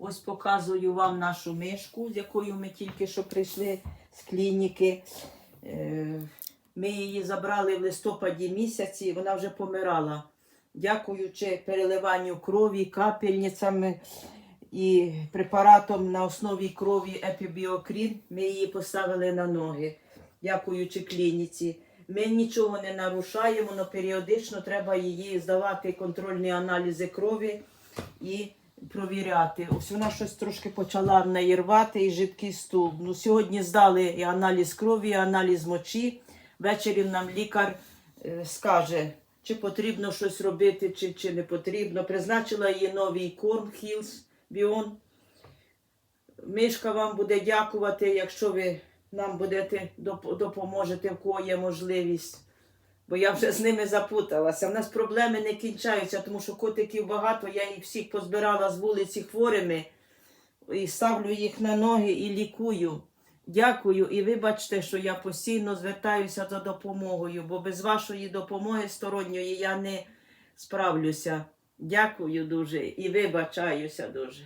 Ось показую вам нашу мишку, з якою ми тільки що прийшли з клініки. Е, Ми її забрали в листопаді місяці, вона вже помирала. Дякуючи переливанню крові, капельницями і препаратом на основі крові епібіокрін, ми її поставили на ноги, дякуючи клініці. Ми нічого не нарушаємо, але періодично треба її здавати контрольні аналізи крові і провіряти. Ось вона щось трошки почала в неї рвати і жидкий стул. Ну, сьогодні здали і аналіз крові, і аналіз мочі. Ввечері нам лікар е, скаже, чи потрібно щось робити, чи, чи не потрібно. Призначила їй новий корм Hills Біон. Мишка вам буде дякувати, якщо ви нам будете допоможете, в кого є можливість. Бо я вже з ними запуталася. У нас проблеми не кінчаються, тому що котиків багато, я їх всіх позбирала з вулиці хворими і ставлю їх на ноги і лікую. Дякую і вибачте, що я постійно звертаюся за допомогою, бо без вашої допомоги сторонньої я не справлюся. Дякую дуже і вибачаюся дуже.